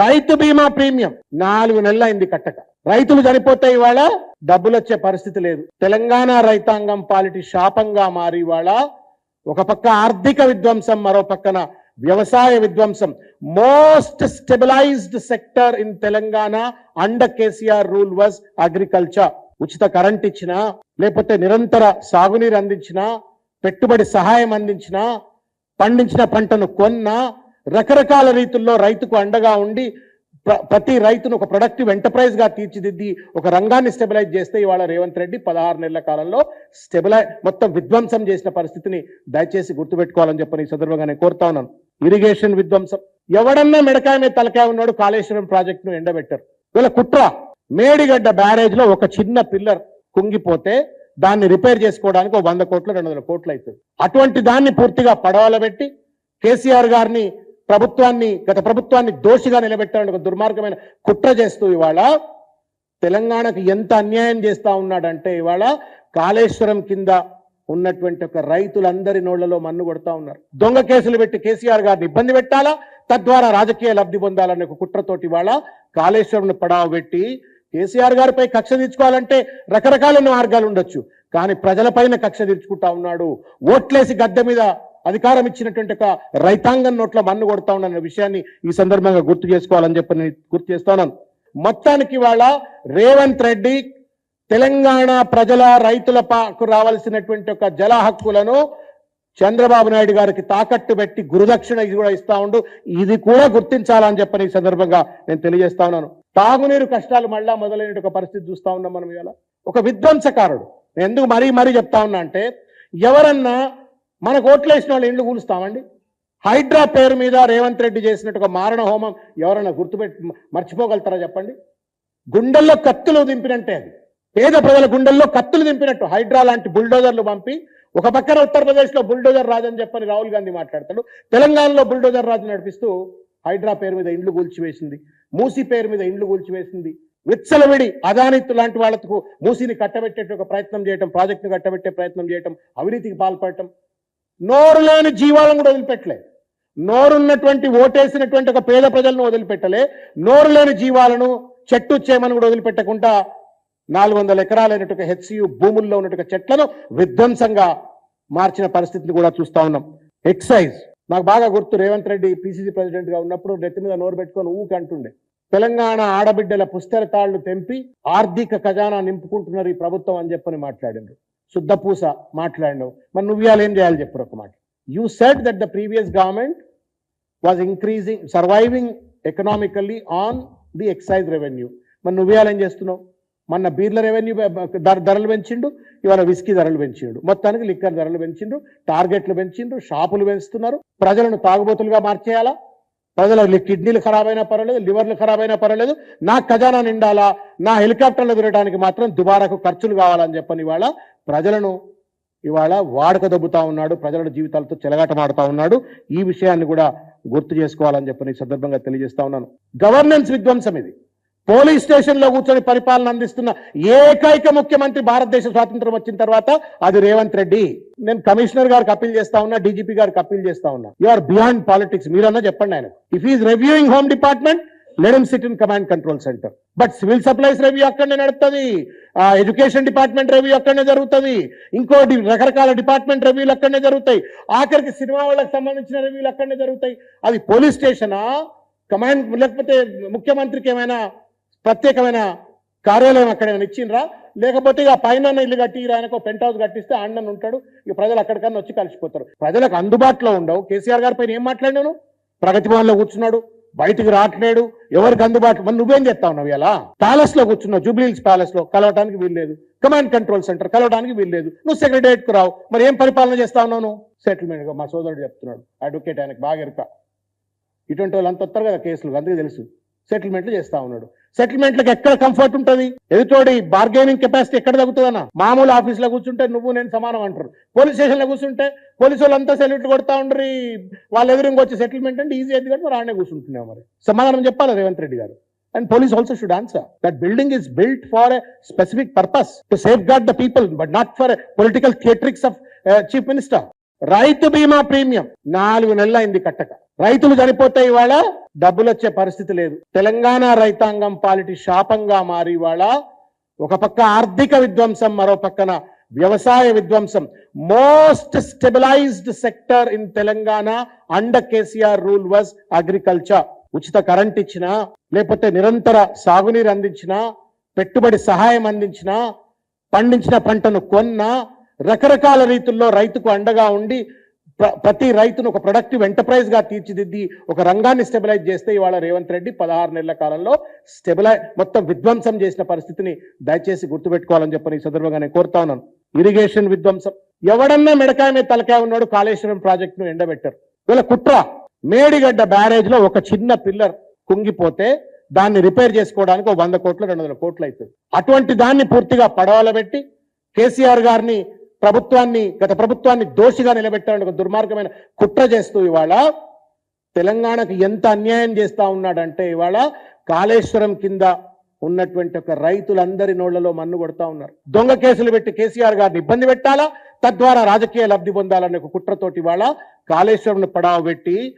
రైతు బీమా ప్రీమియం నాలుగు నెలలు అయింది కట్టక. రైతులు చనిపోతే ఇవాళ డబ్బులు వచ్చే పరిస్థితి లేదు. తెలంగాణ రైతాంగం పాలిటి శాపంగా మారి ఇవాళ ఒక పక్క ఆర్థిక విధ్వంసం మరో పక్కన వ్యవసాయ విధ్వంసం. Most stabilized sector in Telangana under KCR rule was agriculture. ఉచిత కరెంట్ ఇచ్చినా లేకపోతే నిరంతర సాగునీరు అందించినా పెట్టుబడి సహాయం అందించినా పండించిన పంటను కొన్నా రకరకాల రీతుల్లో రైతుకు అండగా ఉండి ప్ర- ప్రతి రైతును ఒక ప్రొడక్టివ్ ఎంటర్ప్రైజ్గా తీర్చిదిద్ది ఒక రంగాన్ని స్టెబిలైజ్ చేస్తే ఇవాళ రేవంత్ రెడ్డి పదహారు నెలల కాలంలో స్టెబిలై మొత్తం విధ్వంసం చేసిన పరిస్థితిని దయచేసి గుర్తుపెట్టుకోవాలని చెప్పని ఈ సందర్భంగా నేను కోరుతా ఉన్నాను. ఇరిగేషన్ విధ్వంసం. ఎవడన్నా మెడకాయ మీద తలకాయ ఉన్నాడు కాళేశ్వరం ప్రాజెక్ట్ను ఎండబెట్టారు. వీళ్ళ కుట్ర. మేడిగడ్డ బ్యారేజ్లో ఒక చిన్న పిల్లర్ కుంగిపోతే దాన్ని రిపేర్ చేసుకోవడానికి ఒక వంద కోట్లు రెండు వందల కోట్లు అవుతుంది అటువంటి దాన్ని పూర్తిగా పడవలబెట్టి కేసీఆర్ గారిని ప్రభుత్వాన్ని గత ప్రభుత్వాన్ని దోషిగా నిలబెట్టాలని ఒక దుర్మార్గమైన కుట్ర చేస్తూ ఇవాళ తెలంగాణకు ఎంత అన్యాయం చేస్తా ఉన్నాడంటే ఇవాళ కాళేశ్వరం కింద ఉన్నటువంటి ఒక రైతులందరి నోళ్ళలో మన్ను కొడతా ఉన్నారు. దొంగ కేసులు పెట్టి కేసీఆర్ గారిని ఇబ్బంది పెట్టాలా? తద్వారా రాజకీయ లబ్ధి పొందాలనే ఒక కుట్రతోటి ఇవాళ కాళేశ్వరం పడావు పెట్టి కేసీఆర్ గారిపై కక్ష తీర్చుకోవాలంటే రకరకాల మార్గాలు ఉండొచ్చు. కానీ ప్రజలపైన కక్ష తీర్చుకుంటా ఉన్నాడు. ఓట్లేసి గద్దె మీద అధికారం ఇచ్చినటువంటి ఒక రైతాంగం నోట్ల మన్ను కొడతా ఉన్న విషయాన్ని ఈ సందర్భంగా గుర్తు చేసుకోవాలని చెప్పి నేను గుర్తు చేస్తున్నాను. మొత్తానికి వాళ్ళ రేవంత్ రెడ్డి తెలంగాణ ప్రజల రైతుల పాకు రావాల్సినటువంటి ఒక జల హక్కులను చంద్రబాబు నాయుడు గారికి తాకట్టు పెట్టి గురుదక్షిణ ఇది కూడా ఇస్తా ఉండు. ఇది కూడా గుర్తించాలని చెప్పని ఈ సందర్భంగా నేను తెలియజేస్తా ఉన్నాను. తాగునీరు కష్టాలు మళ్ళా మొదలైన ఒక పరిస్థితి చూస్తా ఉన్నాం మనం ఇవాళ. ఒక విధ్వంసకారుడు. ఎందుకు మరీ మరీ చెప్తా ఉన్నా అంటే ఎవరన్నా మనకు ఓట్లేసిన వాళ్ళు ఇండ్లు కూలుస్తామండి. హైడ్రా పేరు మీద రేవంత్ రెడ్డి చేసినట్టు ఒక మారణ హోమం ఎవరైనా గుర్తుపెట్టి మర్చిపోగలుగుతారా చెప్పండి? గుండెల్లో కత్తులు దింపినట్టే అది. పేద ప్రజల గుండెల్లో కత్తులు దింపినట్టు హైడ్రా లాంటి బుల్డోజర్లు పంపి ఒక పక్కన ఉత్తరప్రదేశ్లో బుల్డోజర్ రాజని అని చెప్పని రాహుల్ గాంధీ మాట్లాడతాడు తెలంగాణలో బుల్డోజర్ రాజు నడిపిస్తూ హైడ్రా పేరు మీద ఇండ్లు కూల్చివేసింది మూసీ పేరు మీద ఇండ్లు కూల్చివేసింది. విచ్చలవిడి అదానిత్తు లాంటి వాళ్ళకు మూసీని కట్టబెట్టే ఒక ప్రయత్నం చేయటం ప్రాజెక్టును కట్టబెట్టే ప్రయత్నం చేయటం అవినీతికి పాల్పడటం నోరు లేని జీవాలను కూడా వదిలిపెట్టలే. నోరున్నటువంటి ఓటేసినటువంటి ఒక పేద ప్రజలను వదిలిపెట్టలే. నోరు లేని జీవాలను చెట్టు చేయమని కూడా వదిలిపెట్టకుండా నాలుగు వందల ఎకరాలైనటువంటి హెచ్సియు భూముల్లో ఉన్నటువంటి చెట్లను విధ్వంసంగా మార్చిన పరిస్థితిని కూడా చూస్తా ఉన్నాం. ఎక్సైజ్. నాకు బాగా గుర్తు రేవంత్ రెడ్డి పిసిసి ప్రెసిడెంట్గా ఉన్నప్పుడు నెత్తి మీద నోరు పెట్టుకొని ఊకి అంటుండే. తెలంగాణ ఆడబిడ్డల పుస్తక తాళ్ళు తెంపి ఆర్థిక ఖజానా నింపుకుంటున్నారు ఈ ప్రభుత్వం అని చెప్పని మాట్లాడిండ్రు. శుద్ధపూస మాట్లాడినావు. మరి నువ్వు ఇవాళ ఏం చేయాలి చెప్పరు ఒక మాట. You said that the previous government was increasing surviving economically on the excise revenue మరి నువ్వు ఇవాళ ఏం చేస్తున్నావు? మొన్న బీర్ల రెవెన్యూ ధరలు పెంచిండు ఇవాళ విస్కీ ధరలు పెంచిండు. మొత్తానికి లిక్కర్ ధరలు పెంచిండు టార్గెట్లు పెంచిండ్రు షాపులు పెంచుతున్నారు. ప్రజలను తాగుబోతులుగా మార్చేయాలా? ప్రజల కిడ్నీలు ఖరాబ్ అయినా పర్వాలేదు లివర్లు ఖరాబ్ అయినా పర్వాలేదు. నా ఖజానా నిండాలా? నా హెలికాప్టర్లు తిరగడానికి మాత్రం దుబారాకు ఖర్చులు కావాలని చెప్పని ఇవాళ ప్రజలను ఇవాళ వాడక దొబ్బుతా ఉన్నాడు ప్రజల జీవితాలతో చెలగాటమాడుతా ఉన్నాడు. ఈ విషయాన్ని కూడా గుర్తు చేసుకోవాలని చెప్పని సందర్భంగా తెలియజేస్తా ఉన్నాను. గవర్నెన్స్ విధ్వంసం ఇది. పోలీస్ స్టేషన్లో కూర్చొని పరిపాలన అందిస్తున్న ఏకైక ముఖ్యమంత్రి భారతదేశ స్వాతంత్రం వచ్చిన తర్వాత అది రేవంత్ రెడ్డి. నేను కమిషనర్ గారికి అప్పీల్ చేస్తా ఉన్నా డీజీపీ గారికి అప్పీల్ చేస్తా ఉన్నా. యు ఆర్ బియాండ్ పాలిటిక్స్ మీరన్నా చెప్పండి ఆయన. If is reviewing home department లెడమ్ sit in command control centre but civil supplies review అక్కడనే నడుస్తుంది ఎడ్యుకేషన్ డిపార్ట్మెంట్ రివ్యూ అక్కడనే జరుగుతుంది. ఇంకో రకరకాల డిపార్ట్మెంట్ రివ్యూలు అక్కడనే జరుగుతాయి. ఆఖరికి సినిమా వాళ్ళకి సంబంధించిన రివ్యూలు అక్కడనే జరుగుతాయి. అది పోలీస్ స్టేషనా? కమాండ్ లేకపోతే ముఖ్యమంత్రికి ఏమైనా ప్రత్యేకమైన కార్యాలయం అక్కడ ఏమైనా ఇచ్చిండ్రా? లేకపోతే ఇక పైన ఇల్లు కట్టి ఆయనకు పెంట్ హౌస్ కట్టిస్తే ఆండన్ ఉంటాడు. ఇక ప్రజలు అక్కడికన్నా వచ్చి కలిసిపోతారు. ప్రజలకు అందుబాటులో ఉండవు. కేసీఆర్ గారి పైన ఏం మాట్లాడినాను? ప్రగతి భవన్లో కూర్చున్నాడు. బయటికి రావట్లేడు. ఎవరికి అందుబాటులో మరి నువ్వేం చెప్తా ఉన్నావు ఇలా ప్యాలెస్లో కూర్చున్నావు. జూబ్లీహిల్స్ ప్యాలెస్లో కలవడానికి వీల్లేదు కమాండ్ కంట్రోల్ సెంటర్ కలవడానికి వీల్లేదు నువ్వు సెక్రటరియట్కు రావు. మరి ఏం పరిపాలన చేస్తా ఉన్నావు నువ్వు? సెటిల్మెంట్ మా సోదరుడు చెప్తున్నాడు. అడ్వకేట్ ఆయనకు బాగా ఎరుక. ఇటువంటి వాళ్ళు అంత వస్తారు కదా కేసులు. అందుకే తెలుసు. సెటిల్మెంట్లు చేస్తా ఉన్నాడు. సెటిల్మెంట్లకు ఎక్కడ కంఫర్ట్ ఉంటుంది? ఎదుటోడి బార్గెనింగ్ కెపాసిటీ ఎక్కడ తగ్గుతుందన్న? మామూలు ఆఫీస్లో కూర్చుంటే నువ్వు నేను సమానం అంటారు పోలీస్ స్టేషన్లో కూర్చుంటే పోలీసు వాళ్ళు అంతా సెల్యూట్ కొడతా ఉండరు. వాళ్ళ ఎదురుగా వచ్చే సెటిల్మెంట్ అంటే ఈజీ అయితే మరి ఆడనే కూర్చుంటున్నాం మరి. సమాధానం చెప్పాలి రేవంత్ రెడ్డి గారు? And police also should answer that building is built for a specific purpose to safeguard the people but not for political theatrics of chief minister Rythu Bima premium నాలుగు నెలలు అయింది కట్టక. రైతులు చనిపోతే ఇవాళ డబ్బులు వచ్చే పరిస్థితి లేదు. తెలంగాణ రైతాంగం పాలిటి శాపంగా మారి ఇవాళ ఒక పక్క ఆర్థిక విధ్వంసం మరో పక్కన వ్యవసాయ విధ్వంసం. Most stabilized sector in Telangana under KCR rule was agriculture. ఉచిత కరెంట్ ఇచ్చినా లేకపోతే నిరంతర సాగునీరు అందించినా పెట్టుబడి సహాయం అందించినా పండించిన పంటను కొన్నా రకరకాల రీతుల్లో రైతుకు అండగా ఉండి ప్రతి రైతును ఒక ప్రొడక్టివ్ ఎంటర్ప్రైజ్గా తీర్చిదిద్ది ఒక రంగాన్ని స్టెబిలైజ్ చేస్తే ఇవాళ రేవంత్ రెడ్డి పదహారు నెలల కాలంలో స్టెబిలై మొత్తం విధ్వంసం చేసిన పరిస్థితిని దయచేసి గుర్తుపెట్టుకోవాలని చెప్పని ఈ సందర్భంగా నేను కోరుతా ఉన్నాను. ఇరిగేషన్ విధ్వంసం. ఎవడన్నా మెడకాయ మీద తలకాయ ఉన్నాడు కాళేశ్వరం ప్రాజెక్ట్ను ఎండబెట్టారు. వీళ్ళ కుట్ర. మేడిగడ్డ బ్యారేజ్లో ఒక చిన్న పిల్లర్ కుంగిపోతే దాన్ని రిపేర్ చేసుకోవడానికి ఒక వంద కోట్లు రెండు వందల కోట్లు అవుతుంది అటువంటి దాన్ని పూర్తిగా పడవల పెట్టి కేసీఆర్ గారిని ప్రభుత్వాన్ని గత ప్రభుత్వాన్ని దోషిగా నిలబెట్టాలని ఒక దుర్మార్గమైన కుట్ర చేస్తూ ఇవాళ తెలంగాణకు ఎంత అన్యాయం చేస్తా ఉన్నాడంటే ఇవాళ కాళేశ్వరం కింద ఉన్నటువంటి ఒక రైతులందరి నోళ్ళలో మన్ను కొడతా ఉన్నారు. దొంగ కేసులు పెట్టి కేసీఆర్ గారిని ఇబ్బంది పెట్టాలా? తద్వారా రాజకీయ లబ్ధి పొందాలనే ఒక కుట్రతోటి ఇవాళ కాళేశ్వరం పడావ పెట్టి